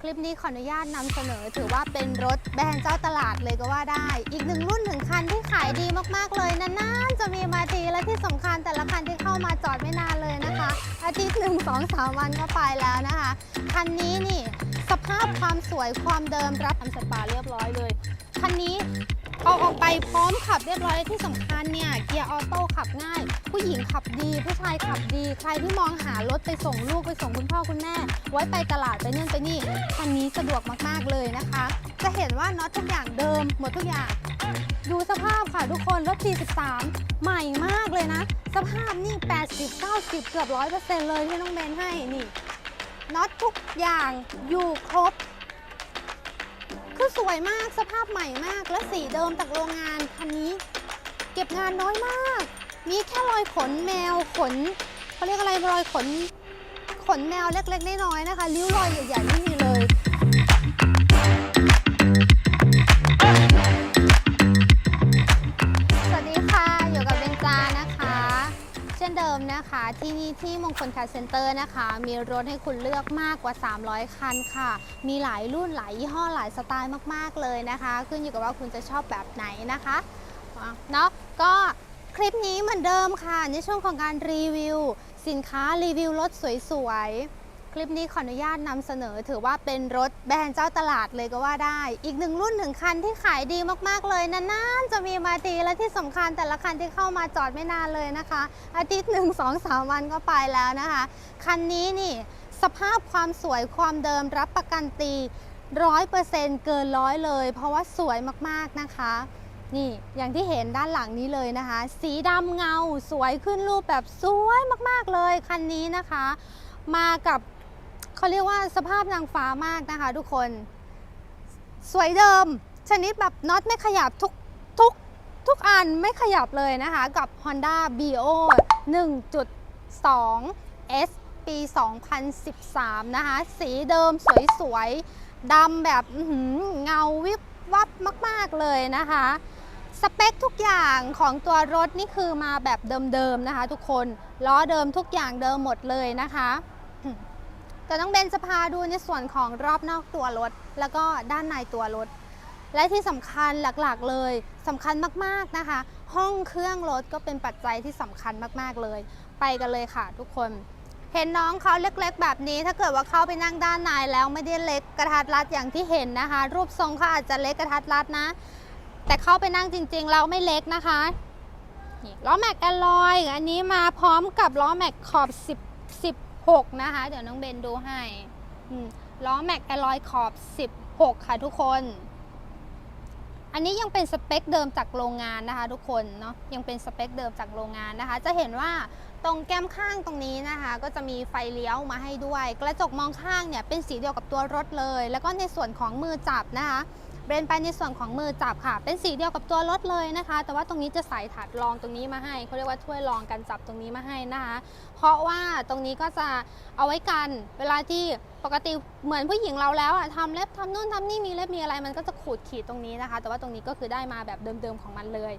คลิปนี้ขออนุญาตนำเสนอ ถือว่าเป็นรถแบรนด์เจ้าตลาดเลยก็ว่าได้ อีกหนึ่งรุ่นหนึ่งคันที่ขายดีมากๆเลยนานๆจะมีมาทีและที่สำคัญแต่ละคันที่เข้ามาจอดไม่นานเลยนะคะ อาทิตย์หนึ่งสองสามวันก็ไปแล้วนะคะ คันนี้นี่สภาพความสวยความเดิมรับทำสปาเรียบร้อยเลยคันนี้เอาออกไปพร้อมขับเรียบร้อยและที่สำคัญเนี่ยเกียร์ออโต้ขับง่าย ผู้หญิงขับดี ผู้ชายขับดี ใครที่มองหารถไปส่งลูกไปส่งคุณพ่อคุณแม่ ไว้ไปตลาดไปนู่นไปนี่คันนี้สะดวกมากๆเลยนะคะ จะเห็นว่าน็อตทุกอย่างเดิม หมดทุกอย่าง ดูสภาพค่ะทุกคนรถ 43 ใหม่มากเลยนะ สภาพนี่ 80 90 เกือบ 100%เลยที่น้องเบนให้นี่น็อตทุกอย่างอยู่ครบ คือสวยมากสภาพใหม่มากและสีเดิมจากโรงงานคันนี้ เก็บงานน้อยมาก มีแค่รอยขนแมวขนเขาเรียกอะไรรอยขน ขนแมวเล็กๆน้อยๆนะคะริ้วรอยใหญ่ๆไม่มีเลยสวัสดีค่ะอยู่กับเบนจานะคะ เช่นเดิมนะคะที่นี่ที่มงคลคาร์เซ็นเตอร์นะคะ มีรถให้คุณเลือกมากกว่า 300 คันค่ะ มีหลายรุ่นหลายยี่ห้อหลายสไตล์มากๆเลยนะคะ ขึ้นอยู่กับว่าคุณจะชอบแบบไหนนะคะอะเนาะก็ คลิปนี้เหมือนเดิมค่ะ ในช่วงของการรีวิว สินค้ารีวิวรถสวยๆ คลิปนี้ขออนุญาตนำเสนอ ถือว่าเป็นรถแบรนด์เจ้าตลาดเลยก็ว่าได้ อีกหนึ่งรุ่นหนึ่งคันที่ขายดีมากๆเลยนานๆจะมีมาทีและที่สำคัญแต่ละคันที่เข้ามาจอดไม่นานเลยนะคะ อาทิตย์หนึ่งสองสามวันก็ไปแล้วนะคะ คันนี้นี่สภาพความสวยความเดิมรับประกันตีร้อยเปอร์เซ็นต์เกินร้อยเลย เพราะว่าสวยมากๆนะคะ นี่อย่างที่เห็นด้านหลังนี้เลยนะคะ สีดำเงาสวยขึ้นรูปแบบสวยมากๆเลยคันนี้นะคะ มากับเขาเรียกว่าสภาพนางฟ้ามากนะคะ ทุกคน สวยเดิม ชนิดแบบน็อตไม่ขยับทุกทุกทุกอันไม่ขยับเลยนะคะ กับ Honda Bio 1.2 S ปี 2013 นะคะ สีเดิมสวยๆดำแบบเงาวิบวับมาก ๆ เลยนะคะ สเปคทุกอย่างของตัวรถนี่คือมาแบบเดิมๆนะคะ ทุกคนล้อเดิมทุกอย่างเดิมหมดเลยนะคะแต่น้องเบนจะพาดูในส่วนของรอบนอกตัวรถ แล้วก็ด้านในตัวรถ และที่สำคัญหลักๆเลยสำคัญมากๆนะคะ ห้องเครื่องรถก็เป็นปัจจัยที่สำคัญมากๆเลย ไปกันเลยค่ะ ทุกคน เห็นน้องเขาเล็กๆ แบบนี้ ถ้าเกิดว่าเข้าไปนั่งด้านในแล้วไม่ได้เล็กกระทัดรัดอย่างที่เห็นนะคะ รูปทรงเขาอาจจะเล็กกระทัดรัดนะ แต่เข้าไปนั่งจริงๆแล้วไม่เล็กนะคะล้อแม็กแอลลอยอันนี้มาพร้อมกับล้อแม็กขอบ 10 16 นะคะ เดี๋ยวน้องเบนดูให้ล้อแม็กแอลลอยขอบ 16 ค่ะทุกคน อันนี้ยังเป็นสเปคเดิมจากโรงงานนะคะ ทุกคนเนาะยังเป็นสเปคเดิมจากโรงงานนะคะ จะเห็นว่าตรงแก้มข้างตรงนี้นะคะ ก็จะมีไฟเลี้ยวมาให้ด้วย กระจกมองข้างเนี่ยเป็นสีเดียวกับตัวรถเลย แล้วก็ในส่วนของมือจับนะคะ เบนไปในส่วนของมือจับค่ะ เป็นสีเดียวกับตัวรถเลยนะคะ แต่ว่าตรงนี้จะใส่ถาดรองตรงนี้มาให้เขาเรียกว่าถ้วยรองกันจับตรงนี้มาให้นะคะ เพราะว่าตรงนี้ก็จะเอาไว้กันเวลาที่ปกติเหมือนผู้หญิงเราแล้วอะทำเล็บทำนู่นทำนี่มีเล็บมีอะไรมันก็จะขูดขีดตรงนี้นะคะ แต่ว่าตรงนี้ก็คือได้มาแบบเดิมๆของมันเลย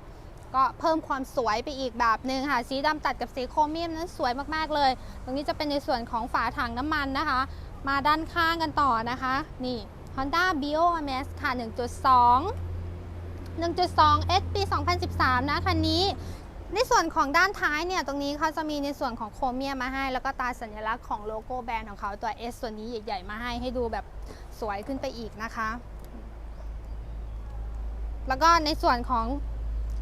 ก็เพิ่มความสวยไปอีกแบบหนึ่งค่ะสีดำตัดกับสีโครเมียมนั้นสวยมากๆเลย ตรงนี้จะเป็นในส่วนของฝาถังน้ำมันนะคะ มาด้านข้างกันต่อนะคะ นี่ Honda Bio MS ค่ะ 1.2 1.2 S ปี 2013 นะคันนี้ ในส่วนของด้านท้ายเนี่ย ตรงนี้เขาจะมีในส่วนของโครเมียมมาให้ แล้วก็ตาสัญลักษณ์ของโลโก้แบรนด์ของเขาตัว S ส่วนนี้ใหญ่ๆ มาให้ให้ดูแบบสวยขึ้นไปอีกนะคะ แล้วก็ในส่วนของ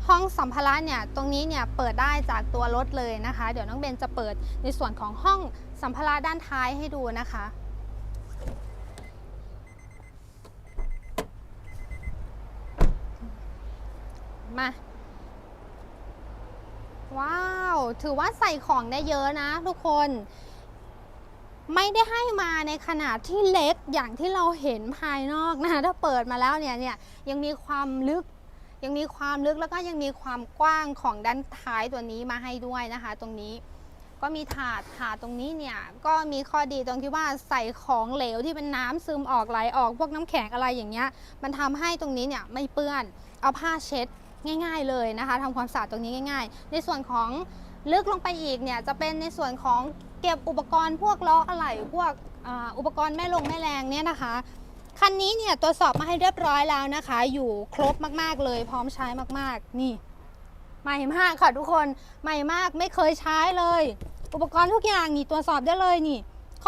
ห้องสัมภาระเนี่ย ตรงนี้เนี่ยเปิดได้จากตัวรถเลยนะคะ เดี๋ยวน้องเบนจะเปิดในส่วนของห้องสัมภาระด้านท้ายให้ดูนะคะ มา ว้าว ถือว่าใส่ของได้เยอะนะทุกคน ไม่ได้ให้มาในขนาดที่เล็กอย่างที่เราเห็นภายนอกนะ ถ้าเปิดมาแล้วเนี่ยเนี่ยยังมีความลึกยังมีความลึกแล้วก็ยังมีความกว้างของด้านท้ายตัวนี้มาให้ด้วยนะคะ ตรงนี้ก็มีถาดถาดตรงนี้เนี่ยก็มีข้อดีตรงที่ว่าใส่ของเหลวที่เป็นน้ำซึมออกไหลออกพวกน้ำแข็งอะไรอย่างเงี้ย มันทำให้ตรงนี้เนี่ยไม่เปื้อน เอาผ้าเช็ด ง่าย ๆเลยนะคะทำความสะอาดตรงนี้ง่าย ๆ ในส่วนของลึกลงไปอีกเนี่ยจะเป็นในส่วนของเก็บอุปกรณ์พวกล้ออะไหล่พวกอ,อุปกรณ์แม่ลงแม่แรงเนี่ยนะคะคันนี้เนี่ยตรวจสอบมาให้เรียบร้อยแล้วนะคะ อยู่ครบมากๆเลย พร้อมใช้มากๆ นี่ ใหม่มากค่ะทุกคนใหม่มากไม่เคยใช้เลย อุปกรณ์ทุกอย่างนี่ตรวจสอบได้เลยนี่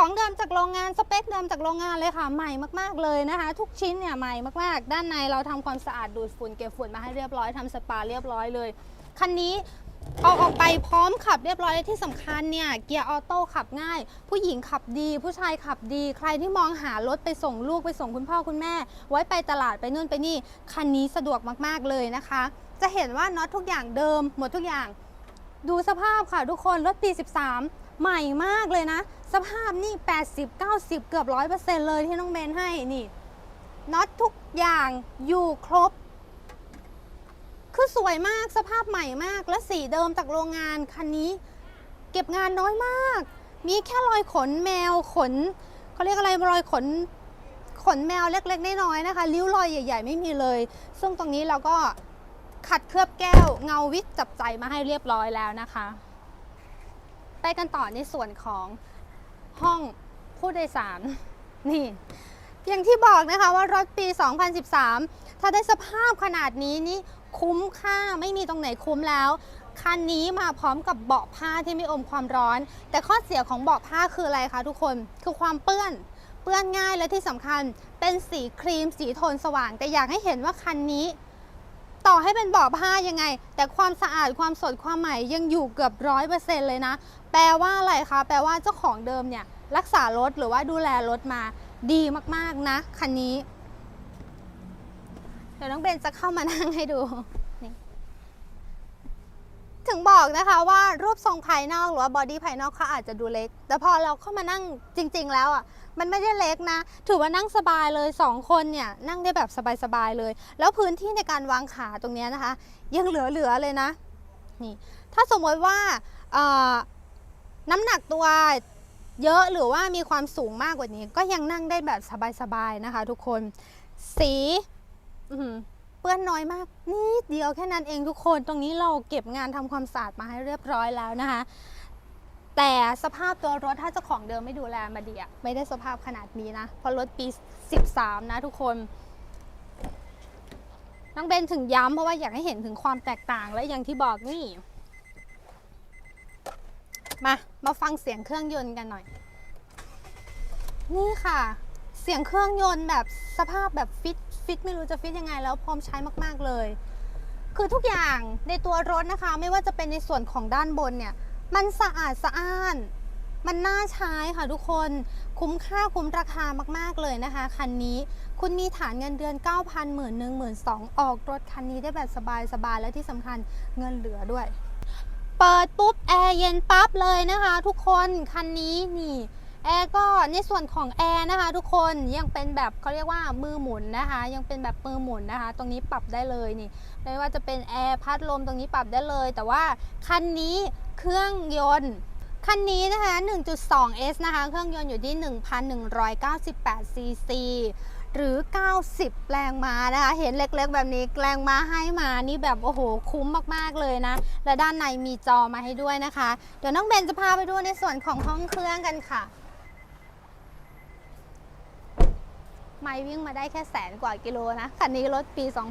ของเดิมจากโรงงานสเปคเดิมจากโรงงานเลยค่ะใหม่มากๆเลยนะคะ ทุกชิ้นเนี่ยใหม่มากๆ ด้านในเราทำความสะอาดดูดฝุ่นเก็บฝุ่นมาให้เรียบร้อยทำสปาเรียบร้อยเลยคันนี้เอาออกไปพร้อมขับเรียบร้อยและที่สำคัญเนี่ยเกียร์ออโต้ขับง่าย ผู้หญิงขับดี ผู้ชายขับดี ใครที่มองหารถไปส่งลูกไปส่งคุณพ่อคุณแม่ ไว้ไปตลาดไปนู่นไปนี่คันนี้สะดวกมากๆเลยนะคะ จะเห็นว่าน็อตทุกอย่างเดิม หมดทุกอย่าง ดูสภาพค่ะทุกคนรถปี 13 ใหม่มากเลยนะ สภาพนี่ 80 90 เกือบ 100%เลยที่น้องเบนให้นี่น็อตทุกอย่างอยู่ครบ คือสวยมากสภาพใหม่มากและสีเดิมจากโรงงานคันนี้ เก็บงานน้อยมาก มีแค่รอยขนแมวขนเขาเรียกอะไรรอยขนขนแมวเล็กๆน้อยๆนะคะริ้วรอยใหญ่ ๆ ไม่มีเลย ซึ่งตรงนี้เราก็ขัดเคลือบแก้วเงาวิทจับใจมาให้เรียบร้อยแล้วนะคะ ไปกันต่อในส่วนของห้องผู้โดยสาร นี่อย่างที่บอกนะคะว่ารถปี 2013 ถ้าได้สภาพขนาดนี้นี่คุ้มค่าไม่มีตรงไหนคุ้มแล้วคันนี้มาพร้อมกับเบาะผ้าที่ไม่อมความร้อน แต่ข้อเสียของเบาะผ้าคืออะไรคะทุกคนคือความเปื้อนเปื้อนง่ายและที่สำคัญเป็นสีครีมสีโทนสว่าง แต่อยากให้เห็นว่าคันนี้ ต่อให้เป็นเบาะผ้ายังไง แต่ความสะอาดความสดความใหม่ยังอยู่เกือบร้อยเปอร์เซ็นต์เลยนะ แปลว่าอะไรคะ แปลว่าเจ้าของเดิมเนี่ยรักษารถหรือว่าดูแลรถมาดีมากๆนะคันนี้ เดี๋ยวน้องเบนจะเข้ามานั่งให้ดู ถึงบอกนะคะว่ารูปทรงภายนอกหรือว่าบอดี้ภายนอกเขาอาจจะดูเล็ก แต่พอเราเข้ามานั่งจริง ๆ แล้วอะมันไม่ได้เล็กนะ ถือว่านั่งสบายเลยสองคนเนี่ยนั่งได้แบบสบายๆเลย แล้วพื้นที่ในการวางขาตรงนี้นะคะ ยังเหลือๆเลยนะนี่ถ้าสมมติว่าน้ำหนักตัวเยอะหรือว่ามีความสูงมากกว่านี้ ก็ยังนั่งได้แบบสบายๆนะคะ ทุกคนสี เปื้อนน้อยมากนิดเดียวแค่นั้นเองทุกคน ตรงนี้เราเก็บงานทำความสะอาดมาให้เรียบร้อยแล้วนะคะ แต่สภาพตัวรถถ้าเจ้าของเดิมไม่ดูแลมาดีอะไม่ได้สภาพขนาดนี้นะเพราะรถปี 13 นะทุกคนน้องเบนถึงย้ำเพราะว่าอยากให้เห็นถึงความแตกต่างและอย่างที่บอกนี่ มา มาฟังเสียงเครื่องยนต์กันหน่อย นี่ค่ะ เสียงเครื่องยนต์แบบสภาพแบบฟิต ฟิตไม่รู้จะฟิตยังไง แล้วพร้อมใช้มาก ๆ เลย คือทุกอย่างในตัวรถนะคะ ไม่ว่าจะเป็นในส่วนของด้านบนเนี่ย มันสะอาดสะอ้าน มันน่าใช้ค่ะทุกคน คุ้มค่าคุ้มราคามาก ๆ เลยนะคะ คันนี้ คุณมีฐานเงินเดือน 9,000หมื่นหนึ่งหมื่นสองออกรถคันนี้ได้แบบสบายๆ และที่สำคัญเงินเหลือด้วย เปิดปุ๊บแอร์เย็นปั๊บเลยนะคะ ทุกคน คันนี้นี่ แอร์ก็ในส่วนของแอร์นะคะ ทุกคนยังเป็นแบบเขาเรียกว่ามือหมุนนะคะ ยังเป็นแบบมือหมุนนะคะ ตรงนี้ปรับได้เลยนี่ไม่ว่าจะเป็นแอร์พัดลมตรงนี้ปรับได้เลย แต่ว่าคันนี้เครื่องยนต์คันนี้นะคะ 1.2S นะคะ เครื่องยนต์อยู่ที่ 1,198ซีซีหรือ 90 แรงม้านะคะ เห็นเล็กๆ แบบนี้ แรงม้าให้มานี่แบบ โอ้โห คุ้มมากๆ เลยนะ และด้านในมีจอมาให้ด้วยนะคะ เดี๋ยวน้องเบนจะพาไปดูในส่วนของห้องเครื่องกันค่ะ ไม่วิ่งมาได้แค่แสนกว่ากิโลนะ คันนี้รถปี 2013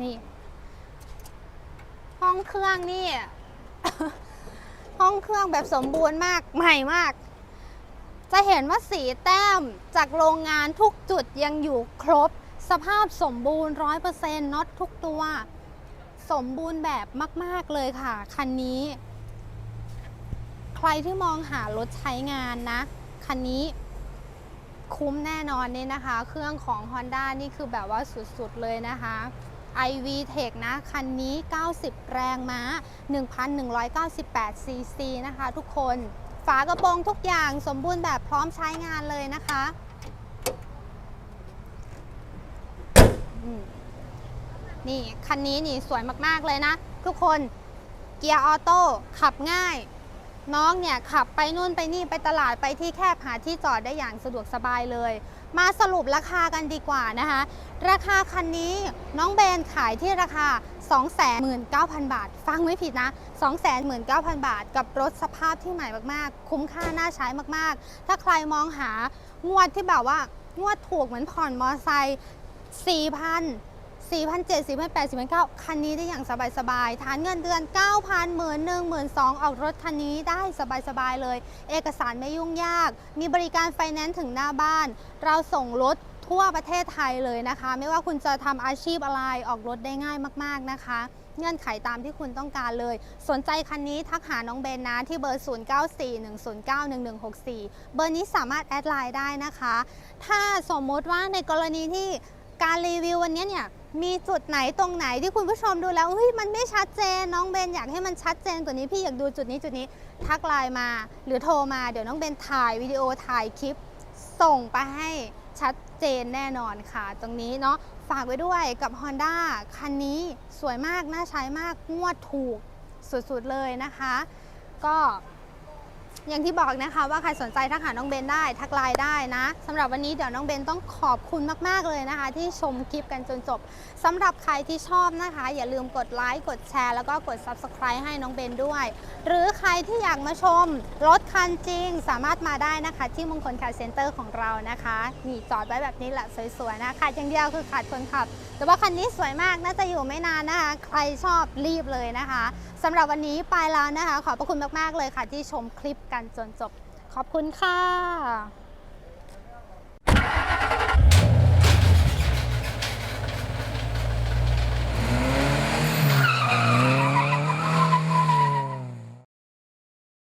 นี่ ห้องเครื่องนี่ ห้องเครื่องแบบสมบูรณ์มาก ใหม่มาก จะเห็นว่าสีแต้มจากโรงงานทุกจุดยังอยู่ครบ สภาพสมบูรณ์ร้อยเปอร์เซ็นต์น็อตทุกตัว สมบูรณ์แบบมาก ๆ เลยค่ะ คันนี้ใครที่มองหารถใช้งานนะ คันนี้คุ้มแน่นอนเนี่ยนะคะ เครื่องของ Honda นี่คือแบบว่าสุดๆเลยนะคะ iV Tech นะ คันนี้ 90 แรงม้า 1,198ซีซีนะคะ ทุกคน ฝากระโปรงทุกอย่างสมบูรณ์แบบพร้อมใช้งานเลยนะคะนี่ คันนี้นี่สวยมาก ๆ เลยนะ ทุกคนเกียร์ออโต้ขับง่าย น้องเนี่ยขับไปนู่นไปนี่ไปตลาดไปที่แคบหาที่จอดได้อย่างสะดวกสบายเลย มาสรุปราคากันดีกว่านะคะ ราคาคันนี้น้องเบนขายที่ราคา 219,000 บาท ฟังไม่ผิดนะ 219,000 บาท กับรถสภาพที่ใหม่มากๆ คุ้มค่าน่าใช้มากๆ ถ้าใครมองหางวดที่แบบว่างวดถูกเหมือนผ่อนมอไซค์4,000 4,700 4,800 4,900คันนี้ได้อย่างสบายๆ ฐานเงินเดือน 9,000หมื่นหนึ่งหมื่นสอออกรถคันนี้ได้สบายๆ เลย เอกสารไม่ยุ่งยาก มีบริการไฟแนนซ์ถึงหน้าบ้าน เราส่งรถทั่วประเทศไทยเลยนะคะ ไม่ว่าคุณจะทำอาชีพอะไรออกรถได้ง่ายมากๆนะคะเงื่อนไขตามที่คุณต้องการเลย สนใจคันนี้ทักหาน้องเบนนะ ที่เบอร์ 0941091164 เบอร์นี้สามารถแอดไลน์ได้นะคะ ถ้าสมมติว่าในกรณีที่ การรีวิววันนี้เนี่ยมีจุดไหนตรงไหนที่คุณผู้ชมดูแล้วเฮ้ยมันไม่ชัดเจนน้องเบนอยากให้มันชัดเจนกว่านี้พี่อยากดูจุดนี้จุดนี้ทักไลน์มา หรือโทรมาเดี๋ยวน้องเบนถ่ายวิดีโอถ่ายคลิป ส่งไปให้ชัดเจนแน่นอนค่ะ ตรงนี้เนาะฝากไว้ด้วยกับ Honda คันนี้สวยมากน่าใช้มากงวดถูกสุดๆเลยนะคะ ก็ อย่างที่บอกนะคะว่าใครสนใจทักหาน้องเบนได้ทักไลน์ได้นะสำหรับวันนี้เดี๋ยวน้องเบนต้องขอบคุณมาก ๆ เลยนะคะ ที่ชมคลิปกันจนจบสำหรับใครที่ชอบนะคะ อย่าลืมกดไลค์กดแชร์แล้วก็กด Subscribe ให้น้องเบนด้วย หรือใครที่อยากมาชมรถคันจริง สามารถมาได้นะคะ ที่มงคลคาร์เซ็นเตอร์ของเรานะคะนี่จอดไว้แบบนี้แหละสวยๆนะขาดอย่างเดียวคือขาดคนขับ แต่ว่าคันนี้สวยมากน่าจะอยู่ไม่นานนะคะ ใครชอบรีบเลยนะคะสำหรับวันนี้ไปแล้วนะคะ ขอบพระคุณมากๆเลยค่ะ ที่ชมคลิปกันจนจบ ขอบคุณค่ะ